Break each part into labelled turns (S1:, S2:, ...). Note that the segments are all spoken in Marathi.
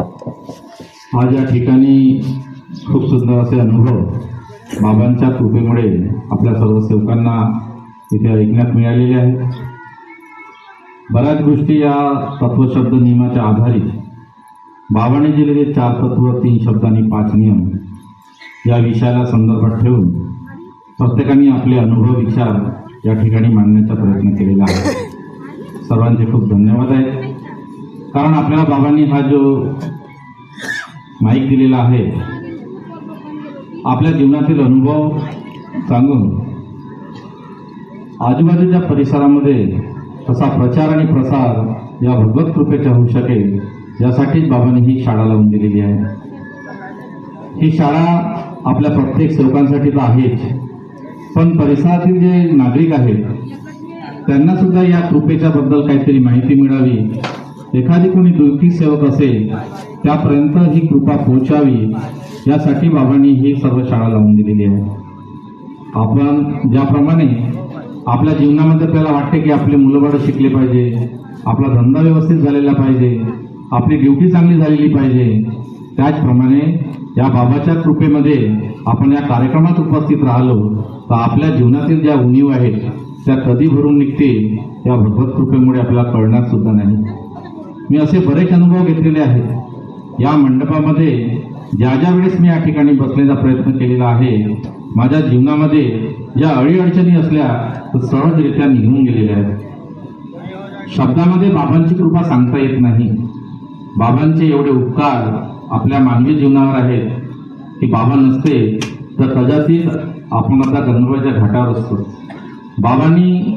S1: आज या ठिकाणी खूप सुंदर असे अनुभव बाबांच्या कृपेमुळे आपल्या सर्व सेवकांना इथे ऐकण्यात मिळालेले आहेत. बऱ्याच गोष्टी या तत्वशब्द नियमाच्या आधारित बाबांनी दिलेले चार तत्व तीन शब्द आणि पाच नियम या विषयाला संदर्भात ठेवून प्रत्येकाने आपले अनुभव विचार या ठिकाणी मांडण्याचा प्रयत्न केलेला आहे. सर्वांचे खूप धन्यवाद आहेत. कारण आपल्याला बाबांनी हा जो माईक दिलेला आहे आपल्या जीवनातील अनुभव सांगून आजूबाजूच्या परिसरामध्ये तसा प्रचार आणि प्रसार या भगवत कृपेचा होऊ शकेल यासाठीच बाबांनी ही शाळा लावून दिलेली आहे. ही शाळा आपल्या प्रत्येक सेवकांसाठी तर आहेच पण परिसरातील जे नागरिक आहेत त्यांना सुद्धा या कृपेच्या बद्दल काहीतरी माहिती मिळावी. एखादी कोणी दुःखी सेवक असेल त्यापर्यंत ही कृपा पोहोचावी. यासाठी बाबांनी ही सर्व शाळा लावून दिलेली आहे. आपण ज्याप्रमाणे आपल्या जीवनामध्ये आपल्याला वाटते की आपले मुलंबाळं शिकले पाहिजे आपला धंदा व्यवस्थित झालेला पाहिजे आपली ड्युटी चांगली झालेली पाहिजे त्याचप्रमाणे या बाबाच्या कृपेमध्ये आपण या कार्यक्रमात उपस्थित राहिलो तर आपल्या जीवनातील ज्या उणीव आहेत त्या कधी भरून निघतील या भगवत कृपेमुळे आपल्याला कळणार सुद्धा नाही. मी असे बरेच अनुभव घेतलेले आहेत. या मंडपामध्ये ज्या ज्या वेळेस मी या ठिकाणी बसण्याचा प्रयत्न केलेला आहे माझ्या जीवनामध्ये ज्या अडीअडचणी असल्या तर सहजरित्या निघून गेलेल्या आहेत. शब्दामध्ये बाबांची कृपा सांगता येत नाही. बाबांचे एवढे उपकार आपल्या मानवी जीवनावर आहेत की बाबा नसते तर कदाचित आपण आता गंगोबाच्या घाटावर असतो. बाबांनी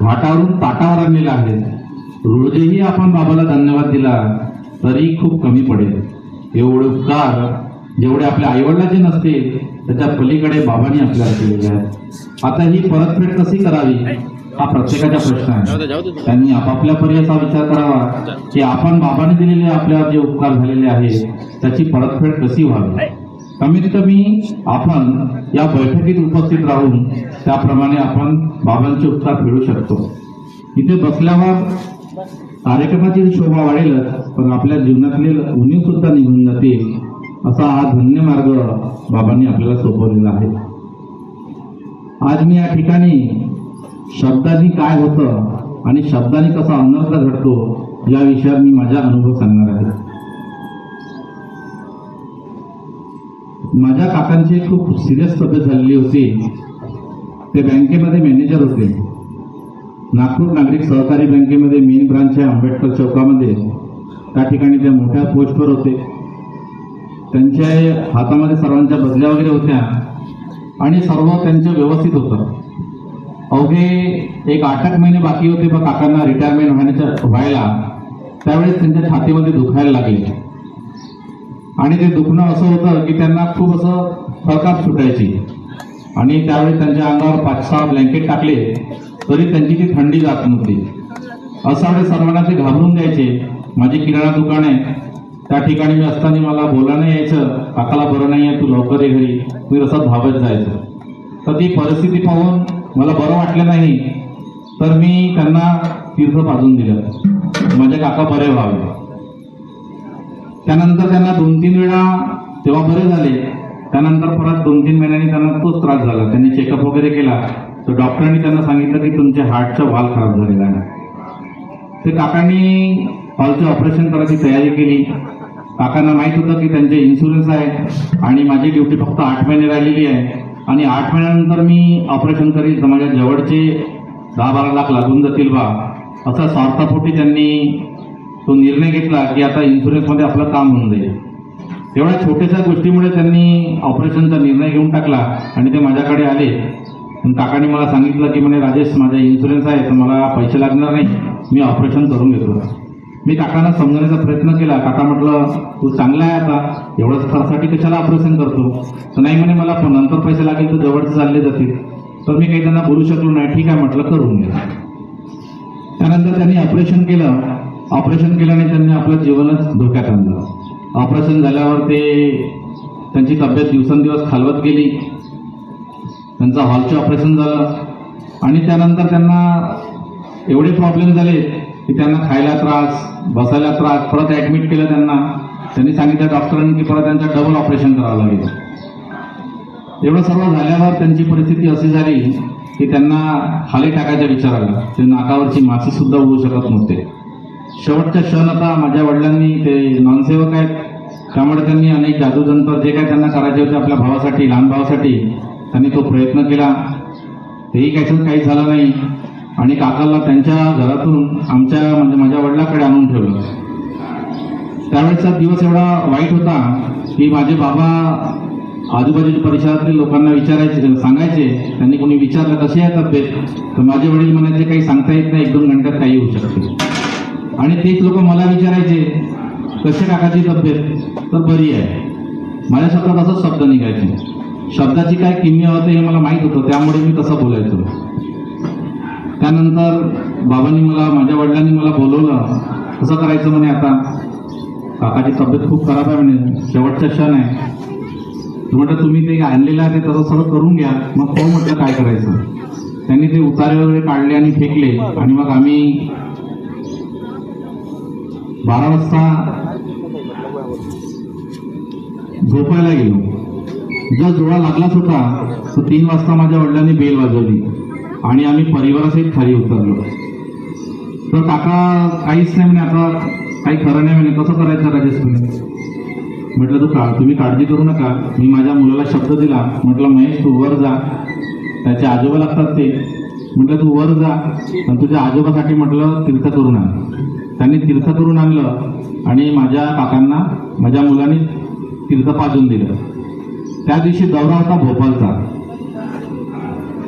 S1: घाटावरून ताटावर आणलेला आहे रोजही आपण बाबाला धन्यवाद दिला तरी खूप कमी पडेल. एवढे उपकार जेवढे आपल्या आईवडिलाचे नसतील त्याच्या पलीकडे बाबांनी आपल्याला केलेले आहेत आता ही परतफेड कशी करावी हा प्रत्येकाचा प्रश्न आहे. त्यांनी आपापल्या पर्यायचा असा विचार करावा की आपण बाबांनी दिलेले आपल्यावर जे उपकार झालेले आहेत त्याची परतफेड कशी व्हावी? कमीत कमी आपण या बैठकीत उपस्थित राहून त्याप्रमाणे आपण बाबांचे उपकार फेडू शकतो. इथे बसल्यावर कार्यक्रमाची शोभा वाढेलच पण आपल्या जीवनातले उणीव सुद्धा निघून जातील असा हा धन्य मार्ग बाबांनी आपल्याला सोपवलेला आहे. आज मी या ठिकाणी शब्दाने काय होतं आणि शब्दांनी कसा अनर्थ घडतो या विषयावर मी माझा अनुभव सांगणार आहे. माझ्या काकांची खूप सिरियस तब्येत झालेली होती. ते बँकेमध्ये मॅनेजर होते. नागपूर नागरिक सहकारी बँकेमध्ये मेन ब्रांच आहे आंबेडकर चौकामध्ये त्या ठिकाणी त्या मोठ्या पोस्टवर होते. त्यांच्या हातामध्ये सर्वांच्या बदल्या वगैरे होत्या आणि सर्व त्यांचं व्यवस्थित होतं. अवघे एक आठ आठ महिने बाकी होते बा काकांना रिटायरमेंट होण्याच्या व्हायला. त्यावेळेस त्यांच्या छातीमध्ये दुखायला लागले. आणि ते दुखणं असं होतं की त्यांना खूप असं फरकाप सुटायची. आणि त्यावेळेस त्यांच्या अंगावर पाच सहा ब्लँकेट टाकले. तरी त्यांची ती थंडी जात नव्हती. असावे सर्वांना ते घाबरून द्यायचे. माझी किराणा दुकान आहे. त्या ठिकाणी मी असताना मला बोला नाही यायचं काकाला बरं नाही आहे तू लवकर ये घरी. मी रसात धावत जायचं. तर ती परिस्थिती पाहून मला बरं वाटलं नाही. तर मी त्यांना तीर्थ पाजून दिलं. माझे काका बरे व्हावे. त्यानंतर त्यांना दोन तीन वेळा तेव्हा बरे झाले. त्यानंतर परत दोन तीन महिन्यांनी त्यांना तोच त्रास झाला. त्यांनी चेकअप वगैरे केला. तर डॉक्टरांनी त्यांना सांगितलं की तुमच्या हार्टचा वाल खराब झालेला आहे. ते काकांनी हॉलचं ऑपरेशन करायची तयारी केली. काकांना माहीत होतं की त्यांचे इन्शुरन्स आहे आणि माझी ड्युटी फक्त आठ महिने राहिलेली आहे. आणि आठ महिन्यानंतर मी ऑपरेशन करील तर माझ्या जवळचे दहा बारा लाख लागून जातील बा. असा स्वार्थापोटी त्यांनी तो निर्णय घेतला की आता इन्शुरन्समध्ये आपलं काम होऊन जाईल. एवढ्या छोट्याशा गोष्टीमुळे त्यांनी ऑपरेशनचा निर्णय घेऊन टाकला आणि ते माझ्याकडे आले. आणि काकाने मला सांगितलं की म्हणे राजेश माझा इन्शुरन्स आहे तर मला पैसे लागणार नाही. मी ऑपरेशन करून घेतो. मी काकांना समजण्याचा प्रयत्न केला. काका म्हटलं तू चांगला आहे आता. एवढंच खर्चासाठी कशाला ऑपरेशन करतो? तर नाही म्हणे मला पण नंतर पैसे लागेल तर जवळचे चालले जातील. तर मी काही त्यांना बोलू शकलो नाही. ठीक आहे म्हटलं करून घ्या त्यानंतर त्यांनी ऑपरेशन केलं. ऑपरेशन केल्याने त्यांनी आपलं जीवनच धोक्यात आणलं. ऑपरेशन झाल्यावर ते त्यांची तब्येत दिवसेंदिवस खालवत गेली. त्यांचं हॉलचे ऑपरेशन झालं. आणि त्यानंतर त्यांना एवढे प्रॉब्लेम झाले की त्यांना खायला त्रास बसायला त्रास परत ऍडमिट केलं त्यांना. त्यांनी सांगितलं डॉक्टरांनी की परत त्यांचं डबल ऑपरेशन करावं लागेल. एवढं सर्व झाल्यावर त्यांची परिस्थिती अशी झाली की त्यांना खाली टाकायचा विचार आला. ते नाकावरची मासेसुद्धा उडू शकत नव्हते. शेवटच्या क्षण आता माझ्या वडिलांनी ते नॉनसेवक आहेत. त्यामुळे त्यांनी अनेक जादूजंतर जे काय त्यांना करायचे होते आपल्या भावासाठी लहान भावासाठी त्यांनी तो प्रयत्न केला. तेही काहीच काही झालं नाही. आणि काकाला त्यांच्या घरातून आमच्या म्हणजे माझ्या वडिलाकडे आणून ठेवलं. त्यावेळेचा दिवस एवढा वाईट होता की माझे बाबा आजूबाजूच्या परिसरातील लोकांना विचारायचे सांगायचे. त्यांनी कोणी विचारलं कशी आहे तब्येत तर माझे वडील म्हणायचे काही सांगता येत नाही. एक दोन घंट्यात काही होऊ शकते. आणि तेच लोक मला विचारायचे कशी काकाची तब्येत तर बरी आहे. माझ्या शब्दात असंच शब्द निघायचे. शब्दाची काय किमया होते हे मला माहीत होतं त्यामुळे मी तसं बोलायचो. त्यानंतर बाबांनी मला माझ्या वडिलांनी मला बोलवलं कसं करायचं म्हणे आता. काकाची तब्येत खूप खराब आहे म्हणे शेवटचा क्षण आहे. म्हटलं तुम्ही ते आणलेलं आहे ते तसं सगळं करून घ्या. मग पाहू म्हटलं काय करायचं? त्यांनी ते उतारे वगैरे काढले आणि फेकले. आणि मग आम्ही बारा वाजता झोपायला गेलो. जो जोडा लागलाच होता तो तीन वाजता माझ्या वडिलांनी बेल वाजवली आणि आम्ही परिवारासहित खाली उतरलो. तर काका काहीच नाही म्हणे आता काही खरं नाही म्हणे कसं करायचं राजेश म्हणे म्हटलं तू का तुम्ही काळजी करू नका. मी माझ्या मुलाला शब्द दिला. म्हटलं महेश तू वर जा. त्याचे आजोबा लागतात ते. म्हटलं तू वर जा. पण तुझ्या आजोबासाठी म्हटलं तीर्थ करून आण. त्यांनी तीर्थ करून आणलं आणि माझ्या काकांना माझ्या मुलांनी तीर्थ पाजून दिलं. त्या दिवशी दौरा होता भोपाळचा.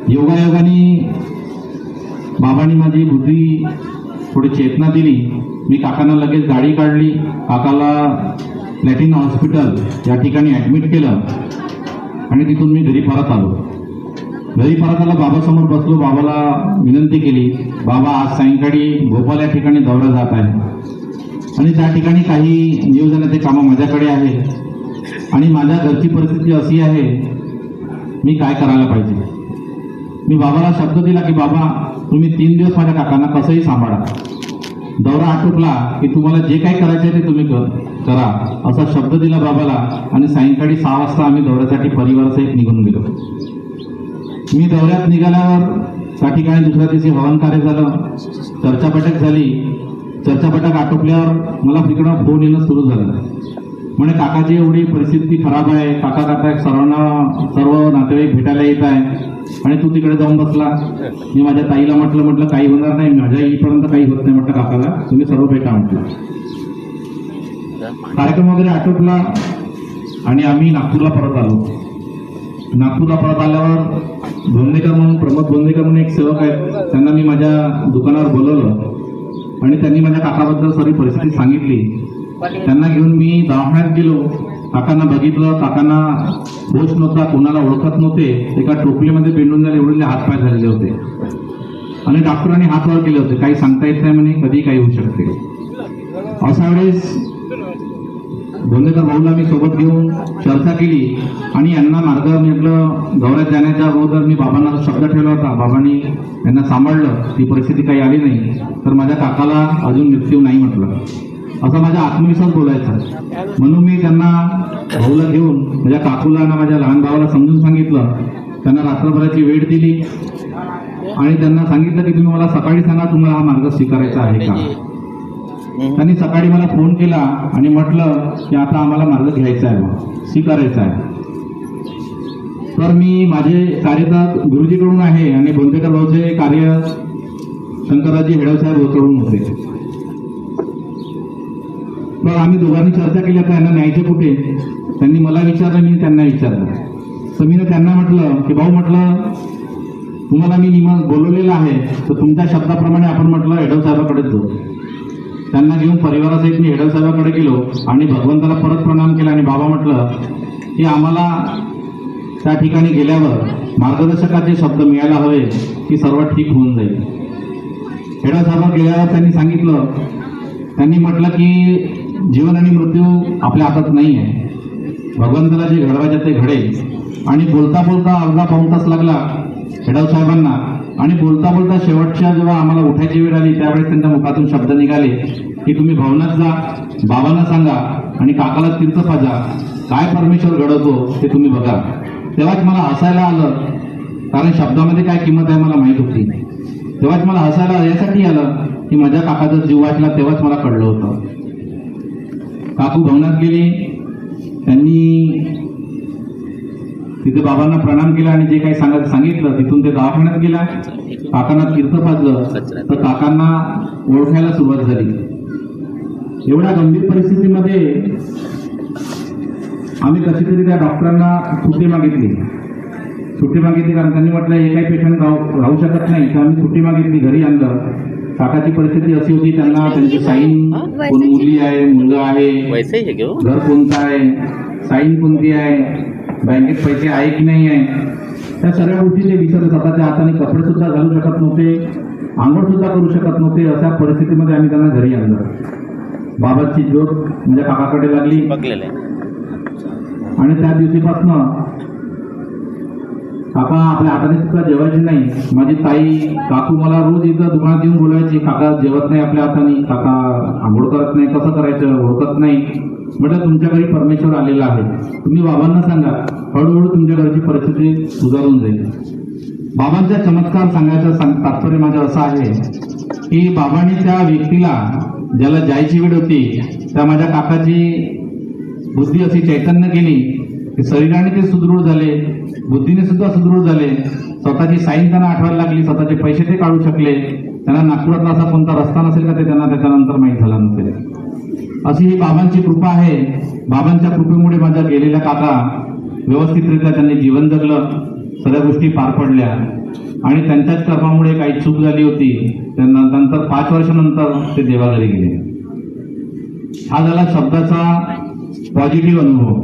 S1: योगायोगाने बाबांनी माझी बुद्धी थोडी चेतना दिली. मी काकांना लगेच गाडी काढली. काकाला लॅटिन हॉस्पिटल या ठिकाणी ॲडमिट केलं. आणि तिथून मी घरी परत आलो. घरी परत आला बाबासमोर बसलो. बाबाला विनंती केली बाबा आज सायंकाळी भोपाल या ठिकाणी दौरा जात आहे. आणि त्या ठिकाणी काही नियोजनाचे कामं माझ्याकडे आहे आणि माझ्या घरची परिस्थिती अशी आहे मी काय करायला पाहिजे? मी बाबाला शब्द दिला की बाबा तुम्ही तीन दिवस माझ्या काकांना कसंही सांभाळा. दौरा आटोपला की तुम्हाला जे काही करायचं आहे ते तुम्ही कर- करा. असा शब्द दिला बाबाला आणि सायंकाळी सहा वाजता आम्ही दौऱ्यासाठी परिवारासहित निघून गेलो. मी दौऱ्यात निघाल्यावर त्या ठिकाणी दुसऱ्या दिवशी हवन कार्य झालं. चर्चा बैठक झाली. चर्चा बैठक आटोपल्यावर मला तिकडं फोन येणं सुरू झालं. म्हणे काकाची एवढी परिस्थिती खराब आहे. काका काका सर्वांना सर्व नातेवाईक भेटायला येत आहे. आणि तू तिकडे जाऊन बसला. मी माझ्या ताईला म्हटलं म्हटलं काही होणार नाही. माझ्या इथपर्यंत काही होत नाही. म्हटलं काकाला तुम्ही सर्व भेटा म्हटलं. कार्यक्रम वगैरे आटोपला आणि आम्ही नागपूरला परत आलो. नागपूरला परत आल्यावर भोंदेकर म्हणून प्रमोद भोंदेकर म्हणून एक सेवक आहेत. त्यांना मी माझ्या दुकानावर बोलवलं. आणि त्यांनी माझ्या काकाबद्दल सर्व परिस्थिती सांगितली. त्यांना घेऊन मी दवाखान्यात गेलो. काकांना बघितलं. काकांना होश नव्हता. कोणाला ओळखत नव्हते. एका टोपलीमध्ये पेंडून झाले. एवढे हातपाय झालेले होते. आणि डॉक्टरांनी हात वर केले होते. काही सांगता येत नाही म्हणे. कधी काही होऊ शकते. अशा वेळेस गोंदेकर भाऊला मी सोबत घेऊन चर्चा केली. आणि यांना मार्ग म्हटलं दौऱ्यात जाण्याच्या अगोदर मी बाबांना शब्द ठेवला होता बाबांनी यांना सांभाळलं. ती परिस्थिती काही आली नाही. तर माझ्या काकाला अजून मृत्यू नाही म्हटलं. असा माझा आत्मविश्वास बोलायचा. म्हणून मी त्यांना भाऊला घेऊन माझ्या काकूला आणि माझ्या लहान भावाला समजून सांगितलं. त्यांना रात्रभराची वेळ दिली. आणि त्यांना सांगितलं की तुम्ही मला सकाळी सांगा तुम्हाला हा मार्ग स्वीकारायचा आहे का? त्यांनी सकाळी मला फोन केला आणि म्हटलं की आता आम्हाला मार्ग घ्यायचा आहे स्वीकारायचा आहे. तर मी माझे कार्यदार गुरुजीकडून आहे आणि बोंदेकर भाऊचे कार्य शंकरराजी हेडव साहेब होते. मग आम्ही दोघांनी चर्चा केली आता यांना न्यायचे कुठे? त्यांनी मला विचारलं मी त्यांना विचारलं. तर मी त्यांना म्हटलं की भाऊ म्हटलं तुम्हाला मी निमा बोलवलेलं आहे तर तुमच्या शब्दाप्रमाणे आपण म्हटलं हेडव साहेबाकडेच जाऊ. त्यांना घेऊन परिवारासहित मी हेडल साहेबाकडे गेलो आणि भगवंताला परत प्रणाम केला आणि बाबा म्हटलं की आम्हाला त्या ठिकाणी गेल्यावर मार्गदर्शकाचे शब्द मिळायला हवे की सर्व ठीक होऊन जाईल. हेडल साहेब गेल्यावर त्यांनी सांगितलं त्यांनी म्हटलं की जीवन आणि मृत्यू आपल्या हातात नाही आहे भगवंताला जे घडवायचे ते घडेल. आणि बोलता बोलता अर्धा पाऊण तास लागला खेडाव साहेबांना. आणि बोलता बोलता शेवटच्या जेव्हा आम्हाला उठायची वेळ आली त्यावेळेस त्यांच्या मुखातून शब्द निघाले की तुम्ही भवनात जा बाबांना सांगा आणि काकाला तीर्थ पाजा. काय परमेश्वर घडवतो ते तुम्ही बघा. तेव्हाच मला हसायला आलं. कारण शब्दामध्ये काय किंमत आहे मला माहीत होती तेव्हाच मला हसायला यासाठी आलं की माझ्या काकाचा जीव वाचला तेव्हाच मला कळलं होतं. काकू भवनात गेले. त्यांनी तिथे बाबांना प्रणाम केला आणि जे काही सांगत सांगितलं तिथून ते दवाखान्यात गेला. काकांना तीर्थ पाजलं. तर काकांना ओळखायला सुरुवात झाली. एवढ्या गंभीर परिस्थितीमध्ये आम्ही कशी तरी त्या डॉक्टरांना सुट्टी मागितली. सुट्टी मागितली कारण त्यांनी म्हटलं हे काही पेशंट राहू राहू शकत नाही. तर आम्ही सुट्टी मागितली घरी आणलं. काकाची परिस्थिती अशी होती त्यांना त्यांची साईन कोण मुली आहे. मुलगा आहे
S2: वैसे क्या वो?
S1: घर कोणतं आहे साईन कोणती आहे बँकेत पैसे आहे की नाही आहे त्या सगळ्या गोष्टी ते विचारत स्वतःच्या हाताने कपडे सुद्धा घालू शकत नव्हते आंघोळ सुद्धा करू शकत नव्हते अशा परिस्थितीमध्ये आम्ही त्यांना घरी आणलं. बाबाची ज्योत म्हणजे काकाकडे लागली. आणि त्या दिवशीपासनं काका आपल्या हाताने सुद्धा जेवायचे नाही. माझी ताई काकू मला रोज एकदा दुकानात येऊन बोलायची काका जेवत नाही आपल्या हाताने. काका आंघोळ करत नाही. कसं करायचं? ओळखत नाही. म्हटलं तुमच्याकडे परमेश्वर आलेला आहे. तुम्ही बाबांना सांगा. हळूहळू तुमच्या घरची परिस्थिती सुधारून जाईल. बाबांचा चमत्कार सांगायचं सांग- तात्पर्य माझं असं आहे की बाबांनी त्या व्यक्तीला ज्याला जायची वेळ होती त्या माझ्या काकाची बुद्धी अशी चैतन्य केली की शरीराने ते सुदृढ झाले. बुद्धीने सुद्धा सुदृढ झाले. स्वतःची साईन त्यांना आठवायला लागली स्वतःचे पैसे ते काढू शकले. त्यांना नागपुरातला असा कोणता रस्ता नसेल का ते त्यांना त्याच्यानंतर माहीत झाला नसेल. अशी ही बाबांची कृपा आहे. बाबांच्या कृपेमुळे माझ्या गेलेल्या काका व्यवस्थितरित्या त्यांनी जीवन जगलं सगळ्या गोष्टी पार पडल्या. आणि त्यांच्याच कर्मामुळे काही चूक झाली होती. त्यांना नंतर पाच वर्षानंतर ते देवाघरी गेले. हा झाला शब्दाचा पॉझिटिव्ह अनुभव.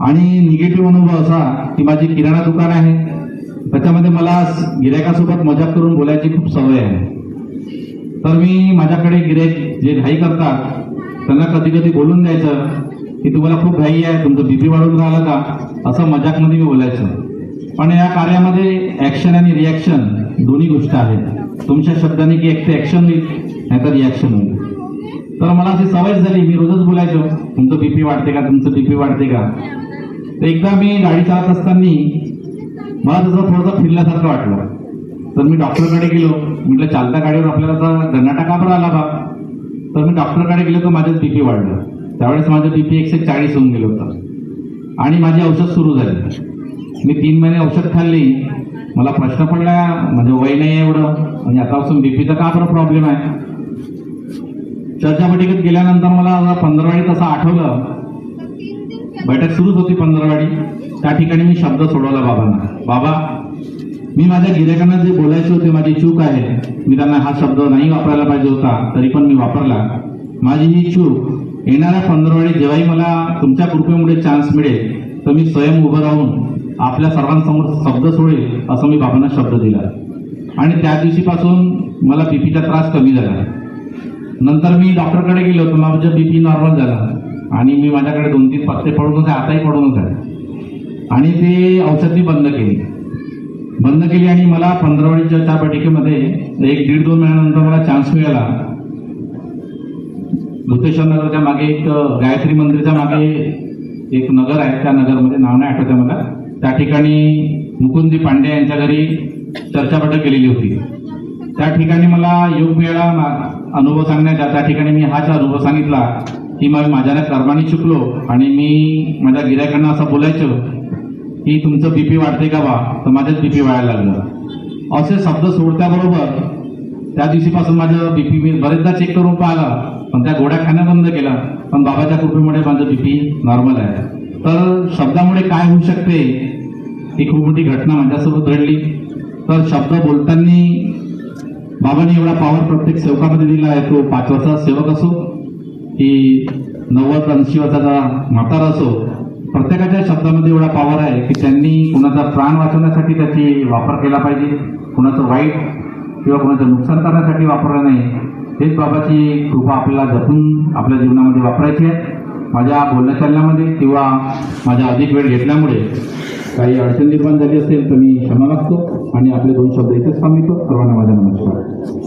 S1: आणि निगेटिव्ह अनुभव असा की माझी किराणा दुकान आहे. त्याच्यामध्ये मला गिरायकासोबत मजाक करून बोलायची खूप सवय आहे. तर मी माझ्याकडे गिरायक जे घाई करतात त्यांना कधी कधी बोलून द्यायचं की तुम्हाला खूप घाई आहे तुमचं बीपी वाढून राहिलं का? असं मजाकमध्ये मी बोलायचं. पण या कार्यामध्ये ऍक्शन आणि रिॲक्शन दोन्ही गोष्ट आहेत. तुमच्या शब्दाने की एक तर ऍक्शन होईल नाहीतर रिॲक्शन होईल. तर मला अशी सवय झाली मी रोजच बोलायचो तुमचं बीपी वाढते का तुमचं बीपी वाढते का? तर एकदा मी गाडी चालत असताना मला तसं थोडंसं फिरल्यासारखं वाटलं. तर मी डॉक्टरकडे गेलो. म्हटलं चालत्या गाडीवर आपल्याला तर गन्नाटा का बरं आला बा. तर मी डॉक्टरकडे गेलो तर माझं बीपी वाढलं. त्यावेळेस माझं बीपी एकशे चाळीस होऊन गेलं होतं. आणि माझी औषध सुरू झाली. मी तीन महिने औषध खाल्ली. मला प्रश्न पडला म्हणजे वय नाही आहे एवढं. आणि आतापासून बीपीचा का बरं प्रॉब्लेम आहे? चर्चापटीकत गेल्यानंतर मला पंधरवाडीत तसं आठवलं. बैठक सुरूच होती पंधरवाडी. त्या ठिकाणी मी शब्द सोडवला बाबांना. बाबा मी माझ्या गिरायकांना जे बोलायचे होते माझी चूक आहे. मी त्यांना हा शब्द नाही वापरायला पाहिजे होता तरी पण मी वापरला. माझी ही चूक येणाऱ्या पंधरवाडीत जेव्हाही मला तुमच्या कृपेमुळे चान्स मिळेल तर मी स्वयं उभं राहून आपल्या सर्वांसमोर शब्द सोडेल असं मी बाबांना शब्द दिला. आणि त्या दिवशीपासून मला बीपीचा त्रास कमी झाला. नंतर मी डॉक्टरकडे गेलो तर माझं बीपी नॉर्मल झाला. आणि मी माझ्याकडे दोन तीन पत्ते पडूनच आहे आताही पडूनच आहे आणि ते औषध मी बंद केली. बंद केली आणि मला पंधरावडीच्या त्या बैठकीमध्ये एक दीड दोन महिन्यानंतर मला चान्स मिळाला. भूतेश्वर नगरच्या मागे एक गायत्री मंदिरच्या मागे एक नगर आहे त्या नगरमध्ये नाव नाही आठवतं मला. त्या ठिकाणी मुकुंदी पांडे यांच्या घरी चर्चा बैठक केलेली होती. त्या ठिकाणी मला योग मिळाला मा- अनुभव सांगण्याचा त्या ठिकाणी मी हाच अनुभव सांगितला. की मग माझ्या कर्माने चुकलो आणि मी माझ्या गिरायकांना असं बोलायचं की तुमचं बीपी वाढते का बा? तर माझ्याच बीपी वाढायला लागलं. असे शब्द सोडत्याबरोबर त्या दिवशीपासून माझं बीपी मी बरेचदा चेक करून पाहिलं पण त्या गोड्या खाणं बंद केला. पण बाबाच्या कृपेमुळे माझं बीपी नॉर्मल आहे. तर शब्दामुळे काय होऊ शकते? ही खूप मोठी घटना माझ्यासोबत घडली. तर शब्द बोलताना बाबांनी एवढा पॉवर प्रत्येक सेवकामध्ये दिला. आहे तो पाच वर्षाचा सेवक असो की नव्वद ऐंशी वर्षाचा म्हातारा असो प्रत्येकाच्या शब्दामध्ये एवढा पॉवर आहे की त्यांनी कुणाचा प्राण वाचवण्यासाठी त्याची वापर केला पाहिजे कुणाचं वाईट किंवा कुणाचं नुकसान करण्यासाठी वापरलं नाही. हेच बाबाची कृपा आपल्याला जपून आपल्या जीवनामध्ये वापरायची आहे. माझ्या बोलण्या चालण्यामध्ये किंवा माझ्या अधिक वेळ घेतल्यामुळे काही अडचण निर्माण झाली असेल तर मी क्षमा मागतो आणि आपले दोन शब्द इथेच सांगितो सर्वांना माझा नमस्कार.